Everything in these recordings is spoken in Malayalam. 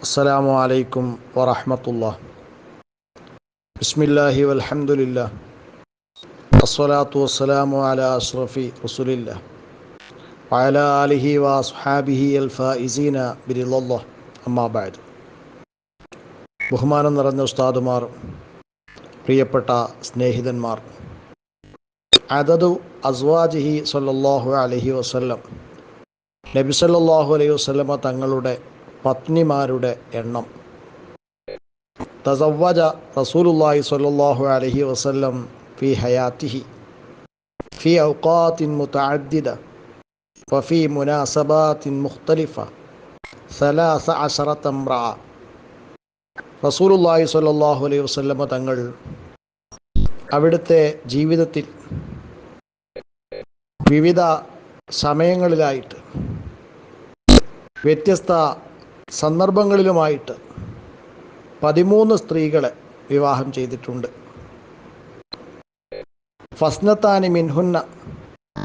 السلام عليكم ورحمة الله بسم الله والحمد لله الصلاة والسلام على أشرف رسول الله وعلى آله وأصحابه الفائزين برضا الله أما بعد ബഹുമാനം നിറഞ്ഞ ഉസ്താദുമാർ പ്രിയപ്പെട്ട സ്നേഹിതന്മാർ അതതു അസ്വാജിഹി സല്ലല്ലാഹു അലൈഹി വസല്ലം നബി സല്ലല്ലാഹു അലൈഹി വസല്ലമ തങ്ങളുടെ പത്നിമാരുടെ എണ്ണം. തസവ്വജ റസൂലുല്ലാഹി സ്വല്ലല്ലാഹു അലൈഹി വസല്ലം ഫി ഹയാത്തിഹി ഫി ഔഖാത്തിൻ മുതഅദ്ദിദ വഫി മുനാസബാത്തിൻ മുഖ്തലിഫ സലാസ അഷറത്തമ്ര റസൂലുല്ലാഹി സ്വല്ലല്ലാഹു അലൈഹി വസല്ലമ തങ്ങൾ അവിടുത്തെ ജീവിതത്തിൽ വിവിധ സമയങ്ങളിലായിട്ട് വ്യത്യസ്ത സന്ദർഭങ്ങളിലുമായിട്ട് പതിമൂന്ന് സ്ത്രീകളെ വിവാഹം ചെയ്തിട്ടുണ്ട്. ഫസ്നത്താനി മിൻഹുന്ന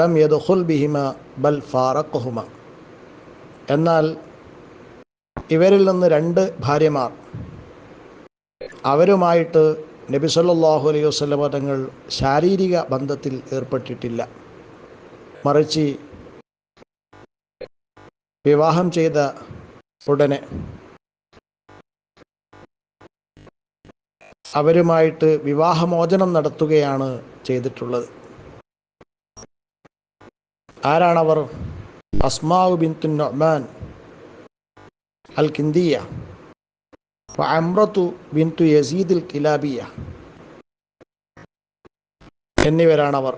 ലം യദുഹുൽ ബിഹിമ ബൽ ഫാറഖുഹുമ. എന്നാൽ ഇവരിൽ നിന്ന് രണ്ട് ഭാര്യമാർ. അവരുമായിട്ട് നബി സല്ലല്ലാഹു അലൈഹി വസല്ലമ തങ്ങൾ ശാരീരിക ബന്ധത്തിൽ ഏർപ്പെട്ടിട്ടില്ല. മറിച്ച് വിവാഹം ചെയ്ത ഉടനെ അവരുമായിട്ട് വിവാഹമോചനം നടത്തുകയാണ് ചെയ്തിട്ടുള്ളത്. ആരാണവർ? അസ്മാവ് ബിന്തു നൊമാൻ അൽ കിന്ദിയ അമ്രത്തു ബിന്തു യസീദിൽ കിലാബിയ. എന്നിവരാണവർ.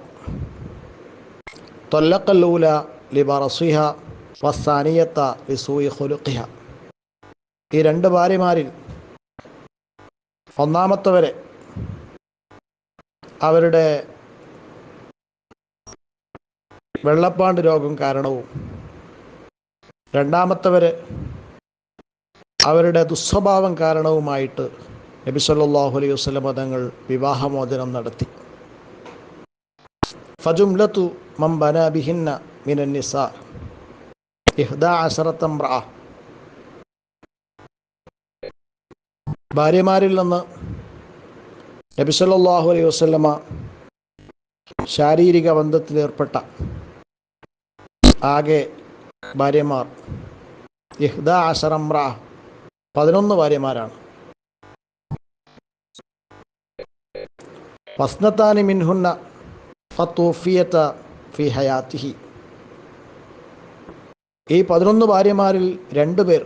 തൊല്ലക്കല്ലൂല ലിബറസുഹ വസാനിയത്ത ലിസൂയി ഹുലുഖിഹ ഈ രണ്ട് ഭാര്യമാരിൽ ഒന്നാമത്തവരെ അവരുടെ വെള്ളപ്പാണ്ട് രോഗം കാരണവും രണ്ടാമത്തവരെ അവരുടെ ദുസ്വഭാവം കാരണവുമായിട്ട് നബി സല്ലല്ലാഹു അലൈഹി വസ്ലം തങ്ങൾ വിവാഹമോചനം നടത്തി. ഫജുംലത്തു മംബന ബിഹിന്ന മിനൻ നിസാ ഇഹ്ദാ അശറത്തംറ ഭാര്യമാരിൽ നിന്ന് നബി സല്ലല്ലാഹു അലൈഹി വസല്ലമ ശാരീരിക ബന്ധത്തിലേർപ്പെട്ട ആകെ ഭാര്യമാർ ഇഹ്ദ അസറംറ പതിനൊന്ന് ഭാര്യമാരാണ്. ഫസ്നത്താനി മിൻഹുന്ന ഫത്തൂഫിയത്ത ഫി ഹയാത്തിഹി. ഈ പതിനൊന്ന് ഭാര്യമാരിൽ രണ്ടു പേർ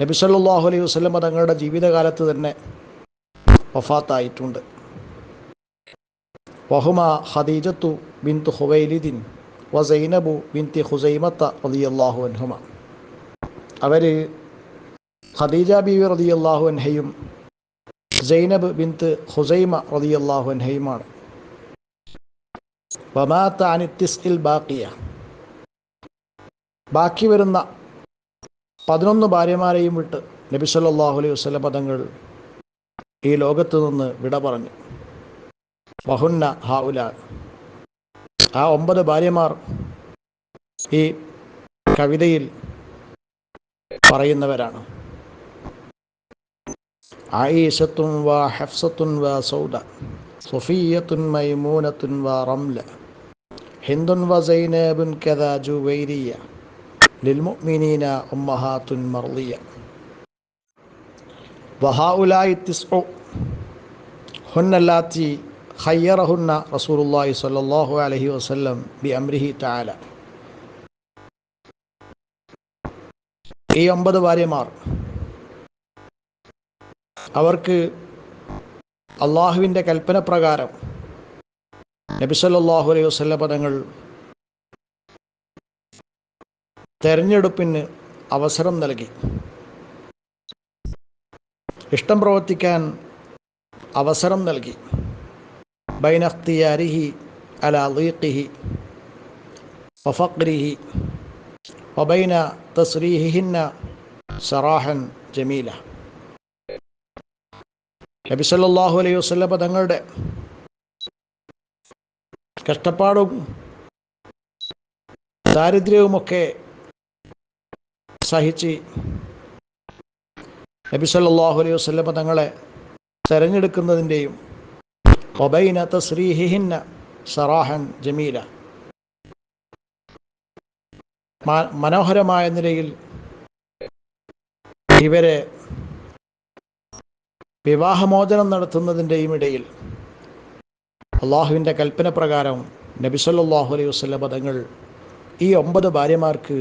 നബി സല്ലല്ലാഹു അലൈഹി വസ്ലമ തങ്ങളുടെ ജീവിതകാലത്ത് തന്നെ വഫാത്തായിട്ടുണ്ട്. വഹുമ ഖദീജത്തു ബിന്തു ഹുവൈലിദിൻ വ സൈനബു ബിന്തി ഹുസൈമത്ത റളിയല്ലാഹു അൻഹുമ. അവർ ഖദീജ ബീവി റളിയല്ലാഹു അൻഹയും സൈനബ് ബിന്ത് ഹുസൈമ റളിയല്ലാഹു അൻഹയുമാണ്. വമാത്ത ബാക്കി വരുന്ന പതിനൊന്ന് ഭാര്യമാരെയും വിട്ട് നബി സല്ലല്ലാഹു അലൈഹി വസല്ലം പദങ്ങൾ ഈ ലോകത്ത് നിന്ന് വിട പറഞ്ഞു. വഹുന്ന ഹാവുല ആ ഒമ്പത് ഭാര്യമാർ ഈ കവിതയിൽ പറയുന്നവരാണ്. ആയിഷത്തും വാ ഹഫ്സത്തുൻ വാ സൗദ സുഫിയത്തുൻ മൈമൂനത്തുൻ വാ റംല ഹിന്ദുൻ വ സൈനബുൻ കദാ ജുവൈരിയ للمؤمنين امهات مرضية وهؤلاء التسع هن اللاتي خيرهن رسول الله صلى الله عليه وسلم بأمره تعالى ഈ ഒമ്പത് ഭാര്യമാർ അവർക്ക് അള്ളാഹുവിന്റെ കൽപ്പന പ്രകാരം നബിസല്ലാഹു അലൈഹി വസ്ല്ല പദങ്ങൾ തെരഞ്ഞെടുപ്പിന് അവസരം നൽകി. ഇഷ്ടം പ്രവർത്തിക്കാൻ അവസരം നൽകി. ബൈനഖ്തിയാരിഹി അല അലീഖിഹി വഫഖ്രിഹി വബൈന തസ്രീഹിന്ന സറാഹൻ ജമീല. നബി സല്ലല്ലാഹു അലൈഹി വസല്ലമ തങ്ങളുടെ കഷ്ടപ്പാടും ദാരിദ്ര്യവുമൊക്കെ സഹിച്ച് നബി സല്ലല്ലാഹു അലൈഹി വസല്ലമ തങ്ങളെ തെരഞ്ഞെടുക്കുന്നതിന്റെയും ഒബൈന തസ്രീഹിഹിന്ന സറാഹൻ ജമീല മനോഹരമായ നിലയിൽ ഇവരെ വിവാഹമോചനം നടത്തുന്നതിന്റെയും ഇടയിൽ അള്ളാഹുവിന്റെ കൽപ്പന പ്രകാരം നബി സല്ലല്ലാഹു അലൈഹി വസല്ലമ തങ്ങൾ ഈ ഒമ്പത് ഭാര്യമാർക്ക്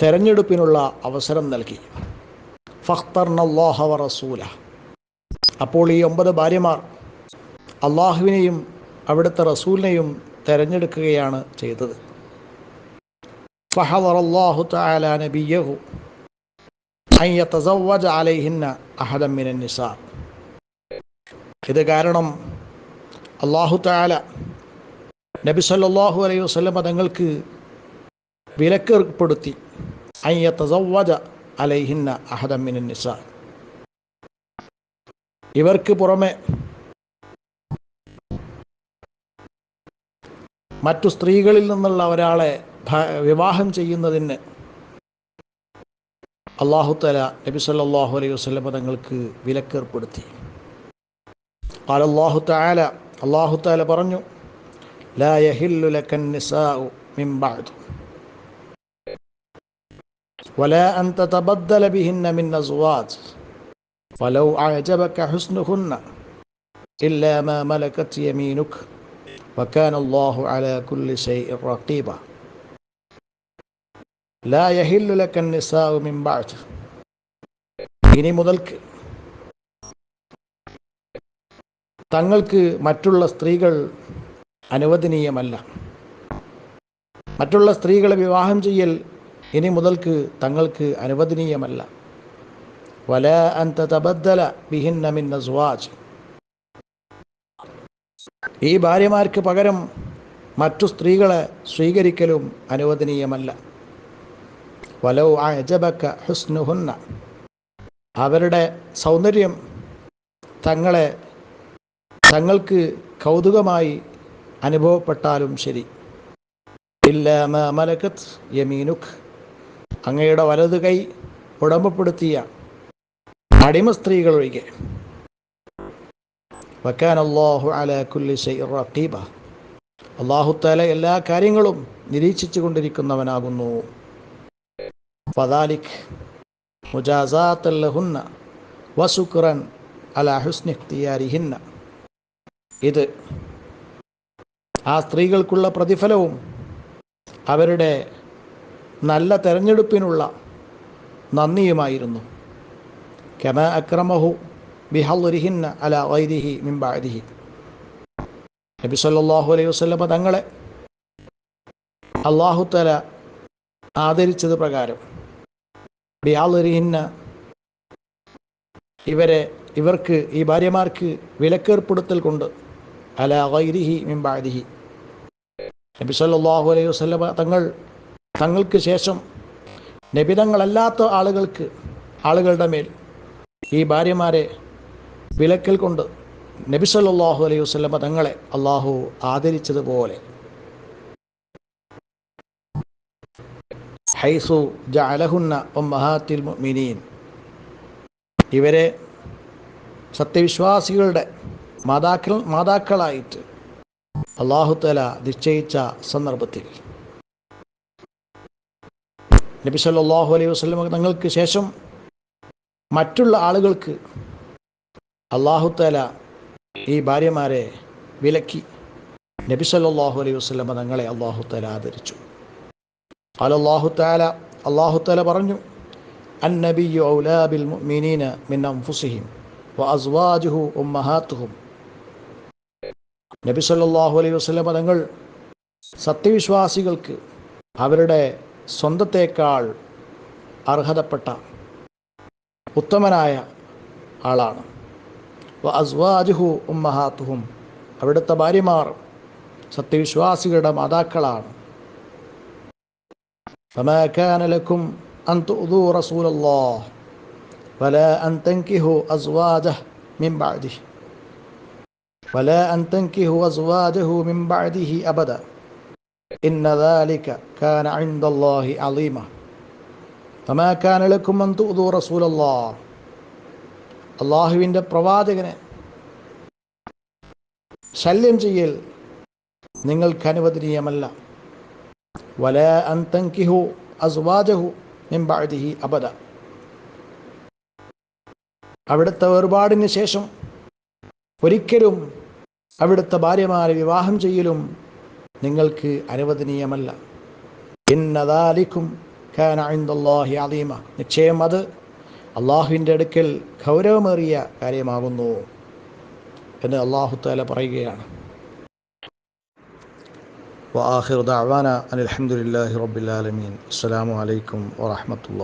തെരഞ്ഞെടുപ്പിനുള്ള അവസരം നൽകി. ഫഖ്തർനല്ലാഹവ റസൂല അപ്പോൾ ഈ ഒമ്പത് ഭാര്യമാർ അള്ളാഹുവിനെയും അവിടുത്തെ റസൂലിനെയും തെരഞ്ഞെടുക്കുകയാണ് ചെയ്തത്. ഫഹദറല്ലാഹു തആല നബിയഹു അലൈഹിന്ന ഇത് കാരണം അള്ളാഹു തആല നബി സല്ലല്ലാഹു അലൈഹി വസല്ലം തങ്ങൾക്ക് വിലക്കേർപ്പെടുത്തി. അയ്യ തസവ്വജ അലൈഹിന്ന അഹദമിൻ നിസ ഇവർക്ക് പുറമെ മറ്റു സ്ത്രീകളിൽ നിന്നുള്ള ഒരാളെ ഭ- വിവാഹം ചെയ്യുന്നതിന് അള്ളാഹുത്തല നബി സല്ലല്ലാഹു അലൈഹി വസല്ലമ തങ്ങൾക്ക് വിലക്കേർപ്പെടുത്തി قال الله تعالى الله تعالى പറഞ്ഞു لا يحل لك النساء من بعد ولا أن تتبدل بهن من أزواج ولو أعجبك حسنهن إلا ما ملكت يمينك وكان الله على كل شيء رقيبا لا يحل لك النساء من بعد ഇനി മുതൽക്ക് തങ്ങൾക്ക് മറ്റുള്ള സ്ത്രീകൾ അനുവദനീയമല്ല മറ്റുള്ള സ്ത്രീകളെ വിവാഹം ചെയ്യൽ ഇനി മുതൽക്ക് തങ്ങൾക്ക് അനുവദനീയമല്ല. വല അന്ത തബദ്ദല ബിഹിന്ന മിൻ അസ്വാജ്. ഈ ഭാര്യമാർക്ക് പകരം മറ്റു സ്ത്രീകളെ സ്വീകരിക്കലും അനുവദനീയമല്ല. വലൗ അജബക്ക ഹുസ്നുഹുന്ന. അവരുടെ സൗന്ദര്യം തങ്ങളെ തങ്ങൾക്ക് കൗതുകമായി അനുഭവപ്പെട്ടാലും ശരി. ഇല്ല മലക്കത്ത് യമീനുഖ്. അങ്ങയുടെ വലതു കൈ ഉടമപ്പെടുത്തിയ അടിമ സ്ത്രീകൾ ഒഴികെ. വക്കാൻ അള്ളാഹു അല കുല്ലി റഖീബ. അള്ളാഹു താല എല്ലാ കാര്യങ്ങളും നിരീക്ഷിച്ചു കൊണ്ടിരിക്കുന്നവനാകുന്നു. അല ഇത് ആ സ്ത്രീകൾക്കുള്ള പ്രതിഫലവും അവരുടെ നല്ല തെരഞ്ഞെടുപ്പിനുള്ള നന്ദിയുമായിരുന്നു. കെമ അക്രമഹു ബിഹറിഹിന്ന അല വൈദിഹി മിംബാദിഹി നബി സല്ലാഹു അലൈഹി വസല്ലമ തങ്ങളെ അള്ളാഹുത്തല തല ആദരിച്ചത് പ്രകാരം ബിഹാലിഹിന്ന ഇവരെ ഇവർക്ക് ഈ ഭാര്യമാർക്ക് വിലക്കേർപ്പെടുത്തൽ കൊണ്ട് അല ഗൈരിഹി മിംബാദിഹി നബി സല്ലല്ലാഹു അലൈഹി വസല്ലമ തങ്ങൾ തങ്ങൾക്ക് ശേഷം നബിതങ്ങളല്ലാത്ത ആളുകൾക്ക് ആളുകളുടെ മേൽ ഈ ഭാര്യമാരെ വിലക്കൽ കൊണ്ട് നബി സല്ലല്ലാഹു അലൈഹി വസ്ലമ തങ്ങളെ അള്ളാഹു ആദരിച്ചതുപോലെ ഹൈസു ജഅലഹുന്ന മഹാത്തിൽ മിനീൻ ഇവരെ സത്യവിശ്വാസികളുടെ മാതാക്കൾ മാതാക്കളായിട്ട് അള്ളാഹുത്തല നിശ്ചയിച്ച സന്ദർഭത്തിൽ നബി സല്ലല്ലാഹു അലൈഹി വസല്ലം തങ്ങൾക്ക് ശേഷം മറ്റുള്ള ആളുകൾക്ക് അള്ളാഹുത്തല ഈ ഭാര്യമാരെ വിലക്കി നബി സല്ലല്ലാഹു അലൈഹി വസല്ലം തങ്ങളെ അള്ളാഹുത്തല ആദരിച്ചു قال الله تعالى الله تعالى പറഞ്ഞു النبي أولى بالمؤمنين من أنفسهم وأزواجه أمهاتهم നബി സല്ലല്ലാഹു അലൈഹി വസല്ലം തങ്ങൾ സത്യവിശ്വാസികൾക്ക് അവരുടെ സ്വന്തത്തേക്കാൾ അർഹതപ്പെട്ട ഉത്തമനായ ആളാണ്. അസ്വാജുഹു ഉമ്മഹാത്തുഹും. അവിടുത്തെ ഭാര്യമാർ സത്യവിശ്വാസികളുടെ മാതാക്കളാണ്. ഫമാക്കാനലക്കും അന്തു റസൂലല്ലോ വല അൻതങ്കിഹു അസ്വാജ മിംബാദിഹ് വല അൻതങ്കിഹു അസ്വാജഹു മിംബാദിഹി അബദ. അള്ളാഹുവിന്റെ പ്രവാചകനെ ശല്യം ചെയ്യൽ നിങ്ങൾക്ക് അനുവദനീയമല്ല. വല അന്തങ്കിഹു അസ്വാജഹു നിംബാദിഹി അബദ. അവിടുത്തെ വേർപാടിന് ശേഷം ഒരിക്കലും അവിടുത്തെ ഭാര്യമാരെ വിവാഹം ചെയ്യലും നിങ്ങൾക്ക് അനുവദനീയമല്ല ഇന്നതാലിക്കും അലീമ നിശ്ചയം അത് അള്ളാഹുവിന്റെ അടുക്കൽ ഗൗരവമേറിയ കാര്യമാകുന്നു എന്ന് അള്ളാഹുത്താല പറയുകയാണ്. വാഹിർ ദാവാന അനിൽഹമുല്ലാഹി റബ്ബിലാലമീൻ അസ്സാം വലൈക്കും വാഹമത്തുള്ള